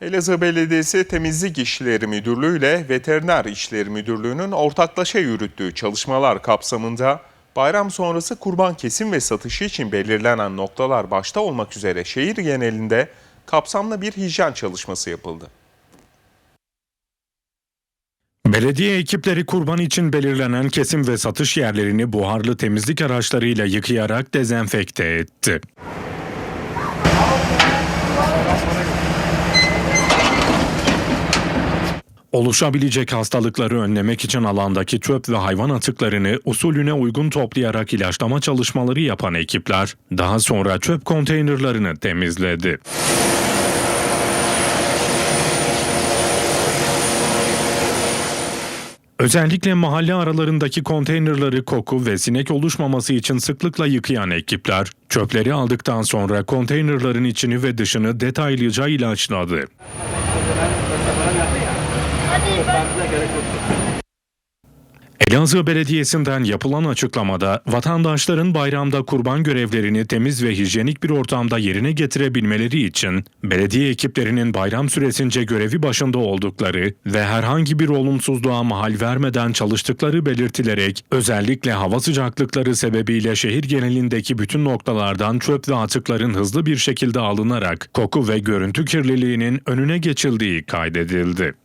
Elazığ Belediyesi Temizlik İşleri Müdürlüğü ile Veteriner İşleri Müdürlüğü'nün ortaklaşa yürüttüğü çalışmalar kapsamında bayram sonrası kurban kesim ve satışı için belirlenen noktalar başta olmak üzere şehir genelinde kapsamlı bir hijyen çalışması yapıldı. Belediye ekipleri kurban için belirlenen kesim ve satış yerlerini buharlı temizlik araçlarıyla yıkayarak dezenfekte etti. Oluşabilecek hastalıkları önlemek için alandaki çöp ve hayvan atıklarını usulüne uygun toplayarak ilaçlama çalışmaları yapan ekipler daha sonra çöp konteynerlarını temizledi. Özellikle mahalle aralarındaki konteynerları koku ve sinek oluşmaması için sıklıkla yıkayan ekipler, çöpleri aldıktan sonra konteynerların içini ve dışını detaylıca ilaçladı. Elazığ Belediyesi'nden yapılan açıklamada vatandaşların bayramda kurban görevlerini temiz ve hijyenik bir ortamda yerine getirebilmeleri için belediye ekiplerinin bayram süresince görevi başında oldukları ve herhangi bir olumsuzluğa mahal vermeden çalıştıkları belirtilerek özellikle hava sıcaklıkları sebebiyle şehir genelindeki bütün noktalardan çöp ve atıkların hızlı bir şekilde alınarak koku ve görüntü kirliliğinin önüne geçildiği kaydedildi.